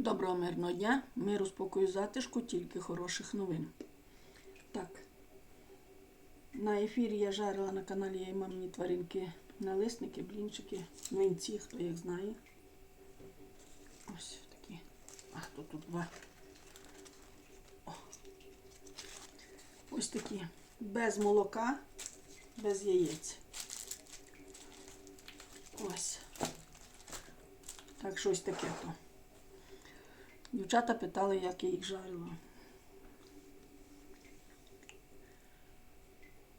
Доброго мирного дня, миру, спокою, затишку, тільки хороших новин. Так, на ефірі я жарила на каналі я і мамні тваринки налисники, блінчики, млинці, хто їх знає. Ось такі. А хто тут два? О. Ось такі. Без молока, без яєць. Ось. Так, щось таке то. Дівчата питали, як я їх жарила.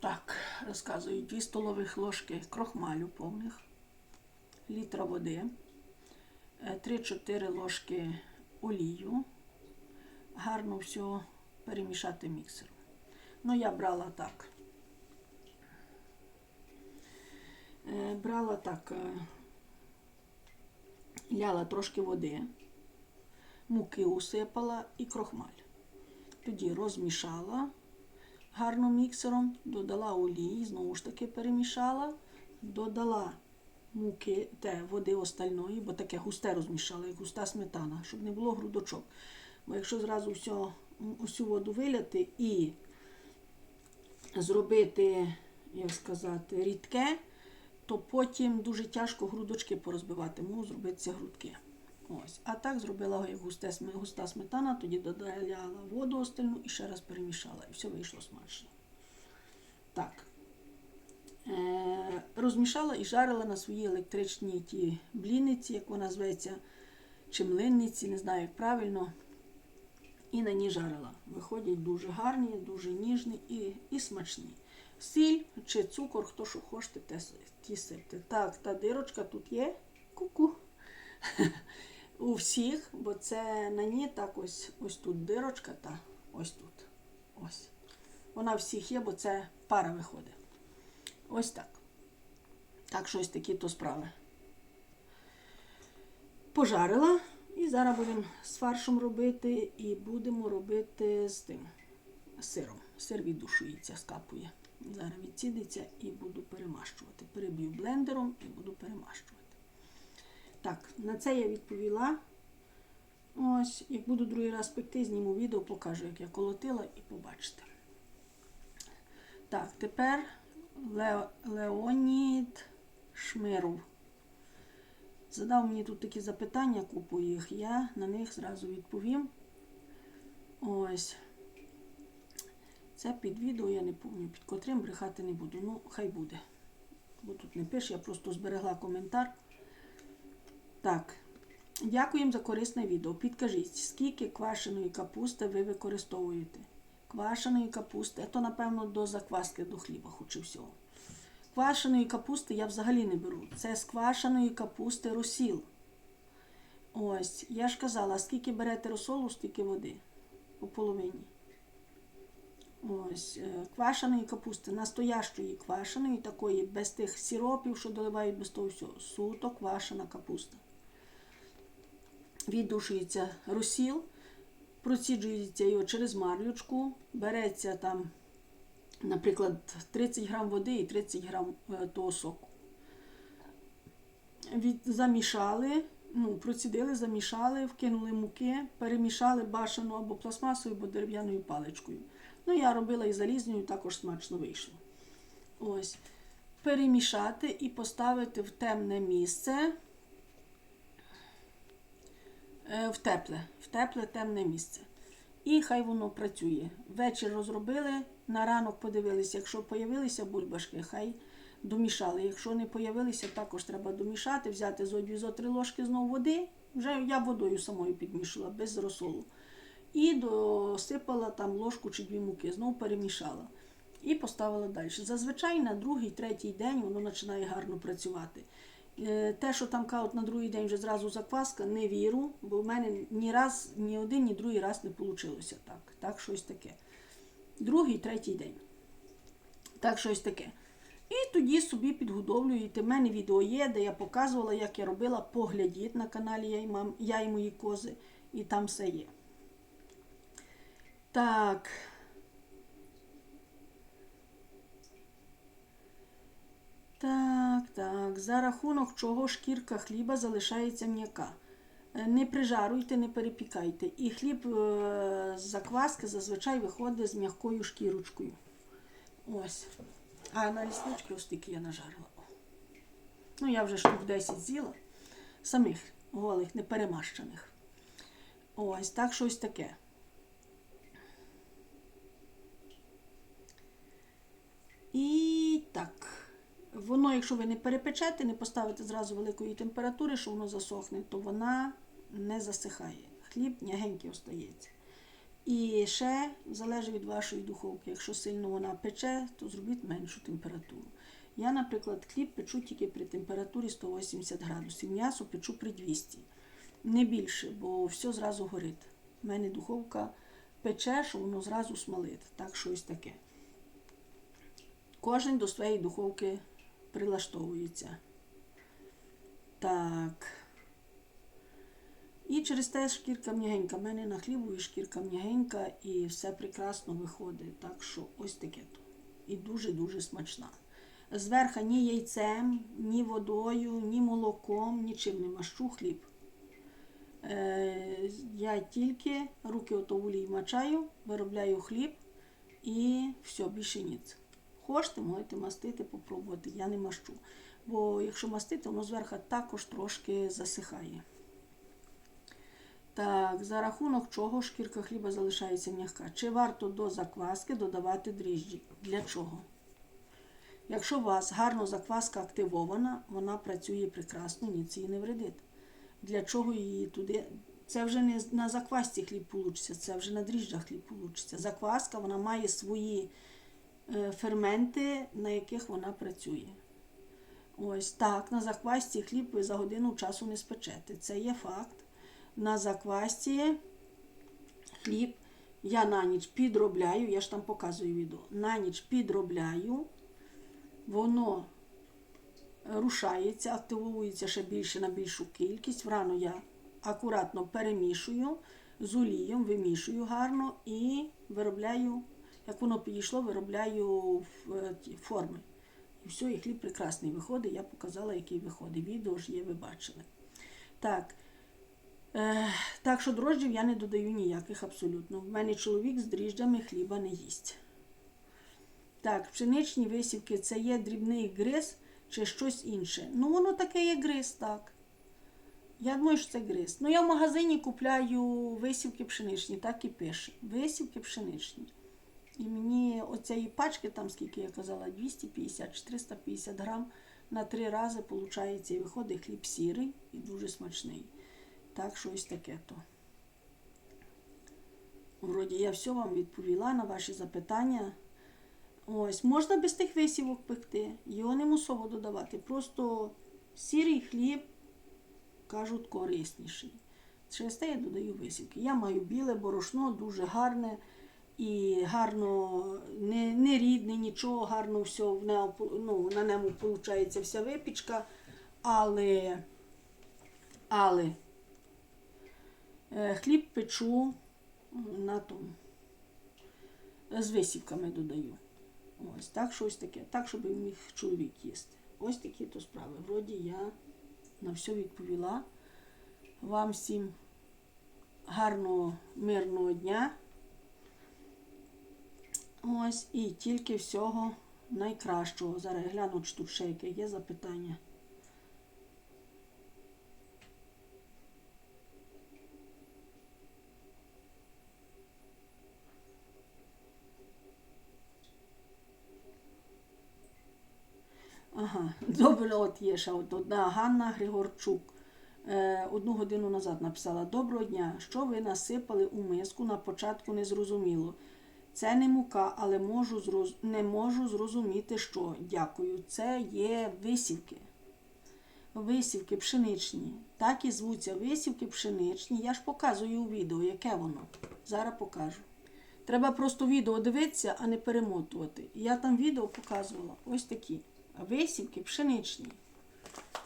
Так, розказую, 2 столових ложки крохмалю повних, літра води, е, 3-4 ложки олію. Гарно все перемішати міксером. Ну, я брала так. Е, Брала так, е, ляла трошки води муки усипала і крохмаль. Тоді розмішала гарно міксером, додала олії, знову ж таки перемішала, додала муки, те, води остальної, бо таке густе розмішала, як густа сметана, щоб не було грудочок. Бо якщо зразу всю, усю воду виляти і зробити, як сказати, рідке, то потім дуже тяжко грудочки порозбивати, можу зробитися грудки. Ось. А так зробила густе, густа сметана, тоді додала воду остальну і ще раз перемішала. І все вийшло смачно. Так. Е, розмішала і жарила на своїй електричній ті бліниці, як вона зветься, чи млинниці, не знаю, як правильно. І на ній жарила. Виходять дуже гарні, дуже ніжні і, і смачні. Сіль чи цукор, хто що хочете, те ті сипте. Так, та дирочка тут є. Ку-ку. У всіх, бо це на ній так ось ось тут дирочка та ось тут. Ось. Вона всіх є, бо це пара виходить. Ось так. Так, щось такі то справи. Пожарила. І зараз будемо з фаршем робити і будемо робити з тим сиром. Сир віддушується, скапує. Зараз відсідиться і буду перемащувати. Переб'ю блендером і буду перемащувати. Так, на це я відповіла. Ось, як буду другий раз пекти, зніму відео, покажу, як я колотила, і побачите. Так, тепер Лео, Леонід Шмиров. Задав мені тут такі запитання, купу їх, я на них зразу відповім. Ось. Це під відео, я не пам'ятаю, під котрим брехати не буду. Ну, хай буде. Бо тут не пише, я просто зберегла коментар. Так, дякуємо за корисне відео. Підкажіть, скільки квашеної капусти ви використовуєте? Квашеної капусти, то, напевно, до закваски до хліба, хоч і всього. Квашеної капусти я взагалі не беру. Це з квашеної капусти розсіл. Ось, я ж казала, скільки берете розсолу, стільки води по половині. Ось, е, квашеної капусти, настоящої квашеної, такої, без тих сиропів, що доливають без того всього. Суто квашена капуста. Віддушується розсіл, проціджується його через марлючку, береться там, наприклад, 30 грам води і 30 грам е, того соку. Від, замішали, ну, процідили, замішали, вкинули муки, перемішали башену або пластмасою, або дерев'яною паличкою. Ну, я робила і залізною, також смачно вийшло. Ось. Перемішати і поставити в темне місце. Е, В тепле, в тепле темне місце. І хай воно працює. Вечір розробили, на ранок подивилися, якщо появилися бульбашки, хай домішали. Якщо не появилися, також треба домішати, взяти зо дві зо три ложки знову води. Вже я водою самою підмішала, без розсолу. І досипала там ложку чи дві муки, знову перемішала. І поставила далі. Зазвичай на другий, третій день воно починає гарно працювати. Е, Те, що там кажуть на другий день вже зразу закваска, не віру, бо в мене ні раз, ні один, ні другий раз не вийшло так. Так, щось таке. Другий, третій день. Так, щось таке. І тоді собі підгодовлюєте. У мене відео є, де я показувала, як я робила. Поглядіть на каналі я і, мам, я і мої кози, і там все є. Так. Так, так. За рахунок чого шкірка хліба залишається м'яка. Е, Не прижаруйте, не перепікайте. І хліб е, з закваски зазвичай виходить з м'якою шкірочкою. Ось. А на ліснички ось такі я нажарила. Ну, я вже штук 10 з'їла. Самих голих, не перемащених. Ось, так щось таке. І так. Воно, якщо ви не перепечете, не поставите зразу великої температури, що воно засохне, то вона не засихає. Хліб м'ягенький остається. І ще залежить від вашої духовки. Якщо сильно вона пече, то зробіть меншу температуру. Я, наприклад, хліб печу тільки при температурі 180 градусів. М'ясо печу при 200. Не більше, бо все зразу горить. У мене духовка пече, що воно зразу смалить. Так, щось таке. Кожен до своєї духовки прилаштовується. Так. І через те шкірка м'ягенька. У мене на хлібу і шкірка м'ягенька, і все прекрасно виходить. Так що ось таке то. І дуже-дуже смачна. Зверха ні яйцем, ні водою, ні молоком, нічим не мащу хліб. Е, я тільки руки ото в олії мачаю, виробляю хліб і все, більше ніц. Хочете, можете мастити, попробувати. Я не мащу. Бо якщо мастити, воно зверху також трошки засихає. Так, за рахунок чого шкірка хліба залишається м'яка? Чи варто до закваски додавати дріжджі? Для чого? Якщо у вас гарно закваска активована, вона працює прекрасно, ніц її не вредить. Для чого її туди? Це вже не на заквасці хліб получиться, це вже на дріжджах хліб получиться. Закваска вона має свої ферменти, на яких вона працює. Ось так, на заквасці хліб ви за годину часу не спечете. Це є факт. На заквасці хліб я на ніч підробляю, я ж там показую відео. На ніч підробляю, воно рушається, активується ще більше на більшу кількість. Врано я акуратно перемішую з олієм, вимішую гарно і виробляю, як воно підійшло, виробляю е, форми. І все, і хліб прекрасний виходить. Я показала, який виходить. Відео ж є, ви бачили. Так. Е, так що дрожджів я не додаю ніяких абсолютно. В мене чоловік з дріжджами хліба не їсть. Так, пшеничні висівки це є дрібний гриз чи щось інше. Ну, воно таке є гриз, так. Я думаю, що це гриз. Ну, я в магазині купляю висівки пшеничні, так і пише. Висівки пшеничні. І мені оцієї пачки, там скільки я казала, 250 чи 350 грам на три рази виходить виходить хліб сірий і дуже смачний. Так, щось таке то. Вроді я все вам відповіла на ваші запитання. Ось, можна без тих висівок пекти, його не мусово додавати. Просто сірий хліб, кажуть, корисніший. Через те я додаю висівки. Я маю біле борошно, дуже гарне і гарно, не, не рідне, нічого, гарно все в ну, на ньому виходить вся випічка. Але, але е, хліб печу на тому. З висівками додаю. Ось так щось таке. Так, щоб міг чоловік їсти. Ось такі то справи. Вроді я на все відповіла. Вам всім гарного, мирного дня. Ось і тільки всього найкращого. Зараз я гляну, чи тут ще яке є запитання. Ага, добре, от є ще одна Ганна Григорчук. Е, одну годину назад написала: Доброго дня, що ви насипали у миску на початку не зрозуміло. Це не мука, але можу зроз... не можу зрозуміти, що. Дякую. Це є висівки. Висівки пшеничні. Так і звуться висівки пшеничні. Я ж показую у відео, яке воно. Зараз покажу. Треба просто відео дивитися, а не перемотувати. Я там відео показувала ось такі. Висівки пшеничні.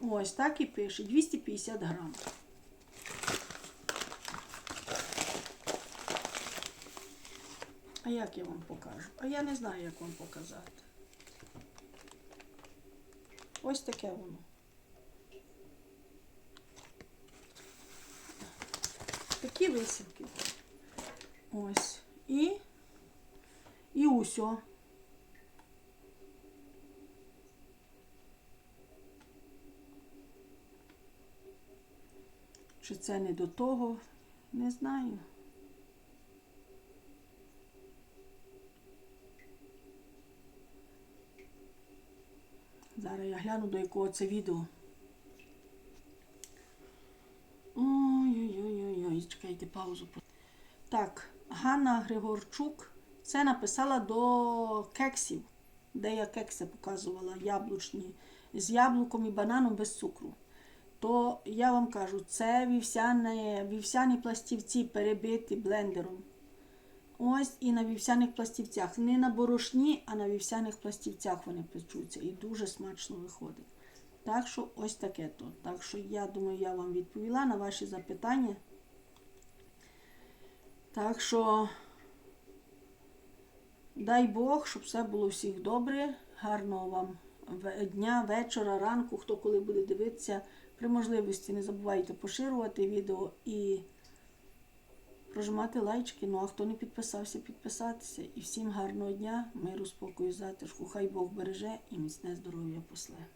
Ось так і пише. 250 грам. А як я вам покажу? А я не знаю, як вам показати. Ось таке воно. такі висівки. Ось. І, і усьо. Чи це не до того? Не знаю. Зараз я гляну, до якого це відео. Ой-ой-ой-ой, чекайте паузу. Так, Ганна Григорчук це написала до кексів, де я кекси показувала яблучні, з яблуком і бананом без цукру. То я вам кажу, це вівсяні, вівсяні пластівці перебиті блендером. Ось і на вівсяних пластівцях. Не на борошні, а на вівсяних пластівцях вони печуться. І дуже смачно виходить. Так що ось таке то. Так що я думаю, я вам відповіла на ваші запитання. Так що, дай Бог, щоб все було всіх добре. Гарного вам дня, вечора, ранку, хто коли буде дивитися. При можливості не забувайте поширювати відео і прожимати лайчики. Ну а хто не підписався, підписатися. І всім гарного дня, миру, спокою, затишку. Хай Бог береже і міцне здоров'я после.